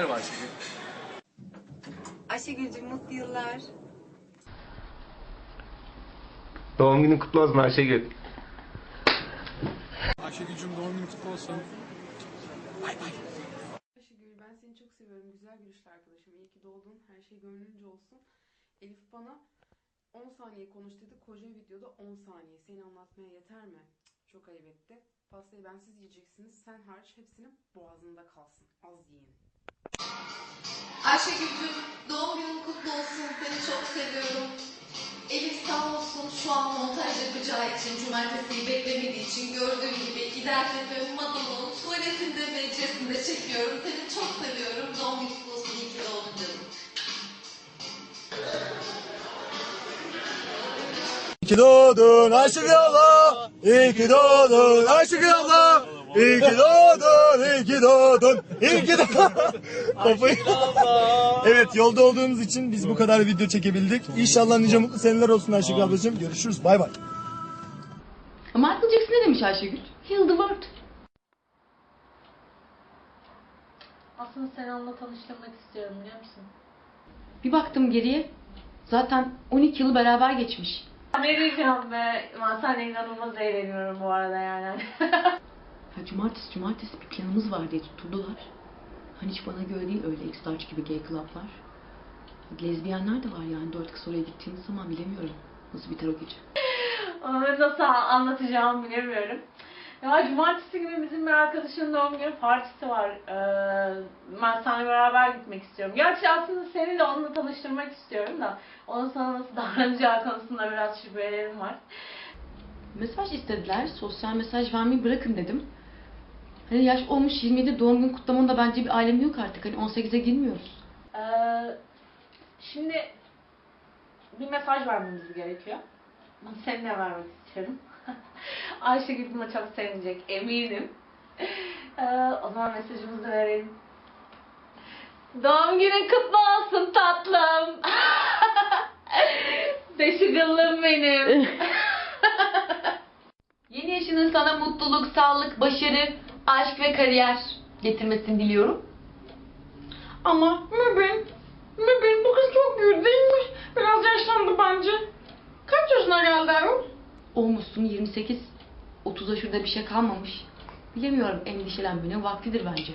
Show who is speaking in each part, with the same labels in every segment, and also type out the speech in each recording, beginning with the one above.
Speaker 1: Merhaba Ayşegül.
Speaker 2: Ayşegül'cüm mutlu yıllar.
Speaker 3: Doğum günün kutlu olsun Ayşegül.
Speaker 1: Ayşegül'cüm doğum günün kutlu olsun.
Speaker 4: Ayşegül ben seni çok seviyorum. Güzel gülüşlü arkadaşım. İyi ki doğdun. Her şey gönlünce olsun. Elif bana 10 saniye konuş dedi. Koca videoda 10 saniye. Seni anlatmaya yeter mi? Çok ayıp etti. Pastayı bensiz yiyeceksiniz. Sen hariç hepsinin boğazında kalsın. Az yiyin.
Speaker 5: Ayşegül'cüm doğum günün kutlu olsun. Seni çok seviyorum. Elif sağ olsun şu an montaj yapacağı için, cumartesiyi beklemediği için gördüğüm gibi giderken ve Madon'un tuvaletinde ve çekiyorum. Seni çok seviyorum. Doğum günün kutlu olsun. İyi ki doğdun canım.
Speaker 6: İyi ki doğdun Ayşegül abla. İyi ki doğdun Ayşegül abla. İyi ki doğdun, iyi ki doğdun, iyi ki doğdun. Kafayı... evet yolda olduğumuz için biz bu kadar video çekebildik. İnşallah nice mutlu seneler olsun Ayşegül ablacığım. Görüşürüz bay bay.
Speaker 7: Michael Jackson ne demiş Ayşegül? Heal the world.
Speaker 8: Aslında seni onunla tanıştırmak istiyorum biliyor musun?
Speaker 7: Bir baktım geriye. Zaten 12 yıl beraber geçmiş.
Speaker 8: Ne diyeceğim be? Ben inanılmaz eğleniyorum bu arada yani.
Speaker 7: Ya cumartesi cumartesi bir planımız var diye tutturdular. Hani hiç bana göre değil öyle X-Large gibi gay club'lar. Lezbiyenler de var yani dört kız oraya gittiğimiz zaman bilemiyorum. Nasıl biter o gece.
Speaker 8: Onu nasıl anlatacağımı bilemiyorum. Ya cumartesi günü bizim bir arkadaşın doğum günü partisi var. Ee, ben seninle beraber gitmek istiyorum. Gerçi aslında seni de onunla tanıştırmak istiyorum da onun sana nasıl davranacağı konusunda biraz şüphelerim var.
Speaker 7: Mesaj istediler. Sosyal mesaj vermeyi bırakın dedim. Hani yaş olmuş 27 doğum gün kutlamanın da bence bir alemi yok artık. Hani 18'e girmiyoruz.
Speaker 8: Ee, şimdi bir mesaj vermemiz gerekiyor. Ben seninle vermek istiyorum. Ayşegül buna çok sevinecek eminim. Ee, o zaman mesajımızı verelim. Doğum günün kutlu olsun tatlım. Beşigıllım benim.
Speaker 7: Yeni yaşının sana mutluluk, sağlık, başarı, aşk ve kariyer getirmesini diliyorum. Ama Mübin, Mübin bu kız çok büyüdü değil mi? Biraz yaşlandı bence. Kaç yaşına geldi Erol? Olmuşsun 28. 30'a şurada bir şey kalmamış. Bilemiyorum endişelenmenin vaktidir bence.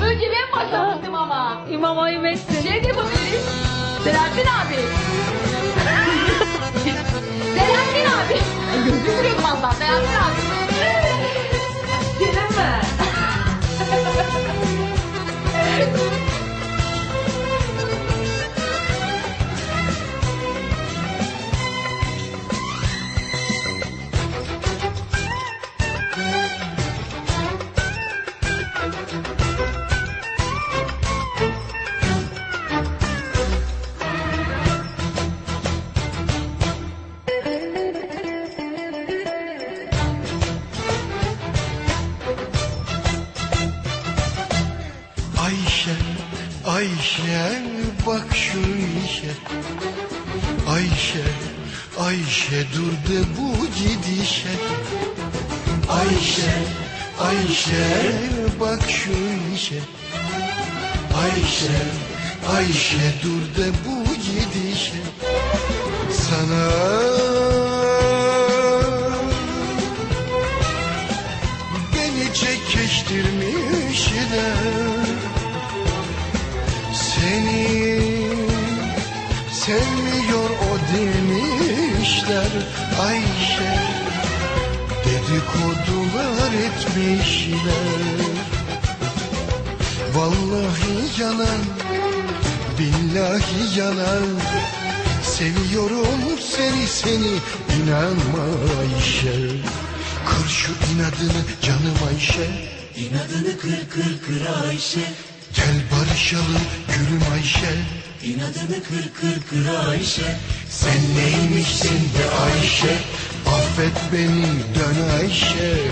Speaker 7: Önce ben başlamıştım ama.
Speaker 8: İmam ayıp etsin.
Speaker 7: Şey de yapabiliriz. Selahattin abi. Selahattin abi. Gözüm kırıyordum az daha. Selahattin abi.
Speaker 9: Bak şu işe. Ayşe, Ayşe dur de bu gidişe. Ayşe, Ayşe bak şu işe. Ayşe, Ayşe dur de bu gidişe. Sana sevmiyor o demişler Ayşe. Dedikodular etmişler. Vallahi yalan Billahi yalan. Seviyorum seni seni inanma Ayşe. Kır şu inadını canım Ayşe. İnadını kır kır kır Ayşe. Gel barışalım gülüm Ayşe. İnadını kır kır kır Ayşe. Sen neymişsin be Ayşe? Affet beni dön Ayşe